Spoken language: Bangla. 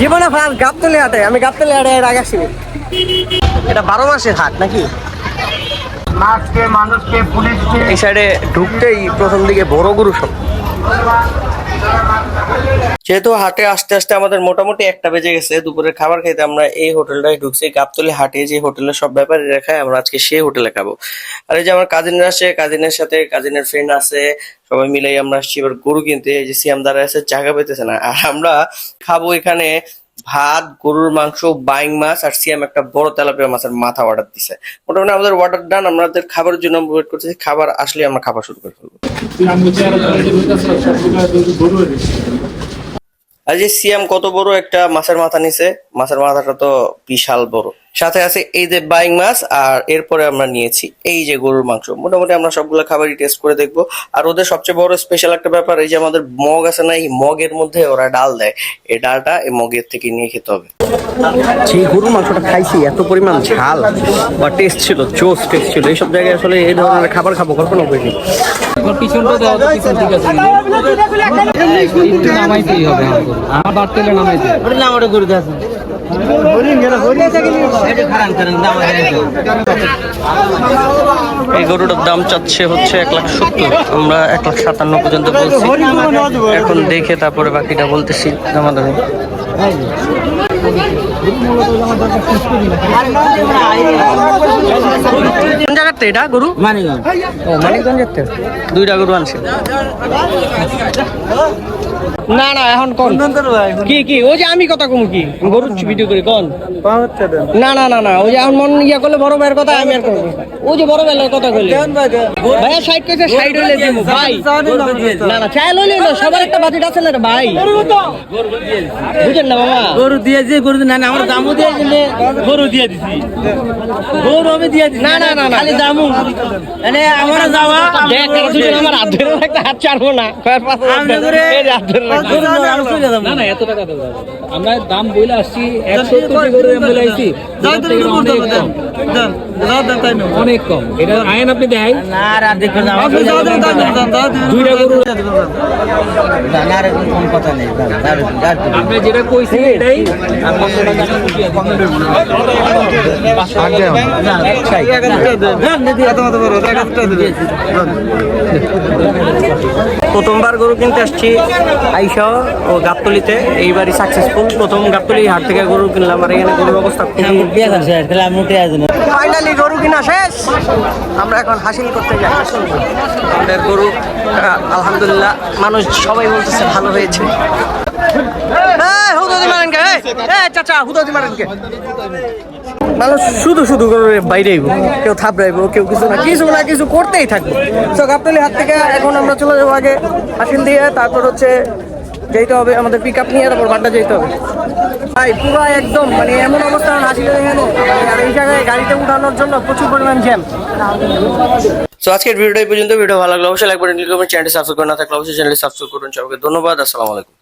জীবনে ফার্স্ট গাবতলি হাটে। আমি গাবতলি হাটে এর আগে আসিনি। এটা বারো মাসের হাট নাকি? এই সাইডে ঢুকতেই প্রথম দিকে বড় গুরু সব। যেহেতু হাটে আস্তে আস্তে আমাদের মোটামুটি একটা বেজে গেছে, দুপুরের খাবার খেতে আমরা এই হোটেলটায় ঢুকছি, গাবতলি হাটে যে হোটেলের সব ব্যাপারে রেখায় আমরা আজকে সেই হোটেলে খাব। আর এই যে আমার কাজিনরা আসে কাজিনের সাথে কাজিনের ফ্রেন্ড আছে, সবাই মিলেই আমরা আসছি, এবার গরু কিনতে, এই যে সিয়াম দ্বারা আছে জায়গা পেতেছে না। আর আমরা খাব এখানে ভাত, গরুর মাংস, বাইং মাছ, আর সিয়াম একটা বড় তেলাপিয়া মাছের মাথা অর্ডার দিছে। মোটামুটি আমাদের অর্ডার ডান আমাদের খাবারের জন্য ওয়েট করতেছি, খাবার আসলে আমরা খাবার শুরু করে ফেলব। আর যে সিয়াম কত বড় একটা মাছের মাথা নিছে? মাছের মাথাটা তো বিশাল বড়। সাথে আছে এই যে বাইং মাছ আর এরপরে আমরা নিয়েছি এই যে গরুর মাংস। মোটামুটি আমরা সবগুলো খাবারই টেস্ট করে দেখব। আর ওদের সবচেয়ে বড় স্পেশাল একটা ব্যাপার এই যে আমাদের মগ আছে না এই মগের মধ্যে ওরা ডাল দেয়। এই ডালটা এই মগের থেকে নিয়ে খেতে হবে। যে গরুর মাংসটা খাইছি এত পরিমাণ ঝাল। বা টেস্ট ছিল জোস টেস্ট ছিল। এইসব জায়গায় আসলে এই ধরনের খাবার খাব কখনো করিনি। এখন পিছনটা দেওয়া তো পিছন ঠিক আছে। একটু নামাইতেই হবে আমার গরু। আমার এই গরুটার দাম চাচ্ছে হচ্ছে এক লাখ সত্তর। আমরা এক লাখ সাতান্ন পর্যন্ত বলছি। এখন দেখে তারপরে বাকিটা বলতেছি। আমাদের কোন জায়গাতে এটা গরু? মানিকগঞ্জ। ও মানিকগঞ্জের থেকে দুইটা গরু আনছে। না না এখন কোন? কি কি? ওই যে আমি কথা কম কি? গরুর ভিডিও করি কোন? না না না না ওই যে এখন মন ইয়া করলে বড় ভাইয়ের কথা আমি আর করব ওই যে বড় ভাইয়ের কথা কইলে। ভাইয়া সাইড কইছে সাইড হইলে দিমু ভাই। না না চাই লইলে না সবার একটা বাজেট আছে না ভাই। বুঝেন না মামা? গরু দিয়েছি গরু না না আমার দামও দিয়ে দিলে গরু দিয়ে দিছি গরু আমি দিয়ে দিছি না, না, না, না। খালি দামু মানে আমার যাওয়া দেখ আমার হাত ধরে রাখতে হাত ছাড়বো না কয়েক পাঁচ হাজার আমি টাকা। করে- এই যে হাত ধরে রাখতে। না না এত টাকা দেবো আমরা দাম বইলে আসছি একশো বলে আসছি অনেক কম। অনেক কম। এটা আইন আপনি দেখাই দুইটা গরু না আর কোন কথা নেই দাঁড়, দাঁড়, দাঁড় দিবি। আপনি যেটা কইছি এটাই। টাকা প্রথমবার গরু কিনতে আসছি আইসা ও গাবতলিতে এইবারই সাকসেসফুল প্রথম গাবতলি হাট থেকে গরু কিনলাম আর এখানে গরুর অবস্থা ফাইনালি গরু কিনা শেষ। আমরা এখন হাসিল করতে যাই। আমাদের গরু আলহামদুলিল্লাহ মানুষ সবাই বলতেছে ভালো হয়েছে। শুধু শুধু কেউ কিছু না কিছু না, কিছু করতেই হাত থেকে এখন আমরা চলে যাব আগে তারপর হচ্ছে যেতে হবে আমাদের পিক আপ নিয়ে, তারপর বাড্ডা যেতে হবে। ভাই, পুরো একদম মানে এমন অবস্থা আর এই জায়গায় গাড়িতে উঠানোর জন্য প্রচুর পরিমাণ জ্যাম আজকের ভিডিওটা এই পর্যন্ত। ভিডিও ভালো লাগলে অবশ্যই লাইক বাটন ক্লিক চ্যানেলটি সাবস্ক্রাইব করে না থাকলে অবশ্যই চ্যানেলটি সাবস্ক্রাইব করুন। সবাইকে ধন্যবাদ। আসসালামু আলাইকুম।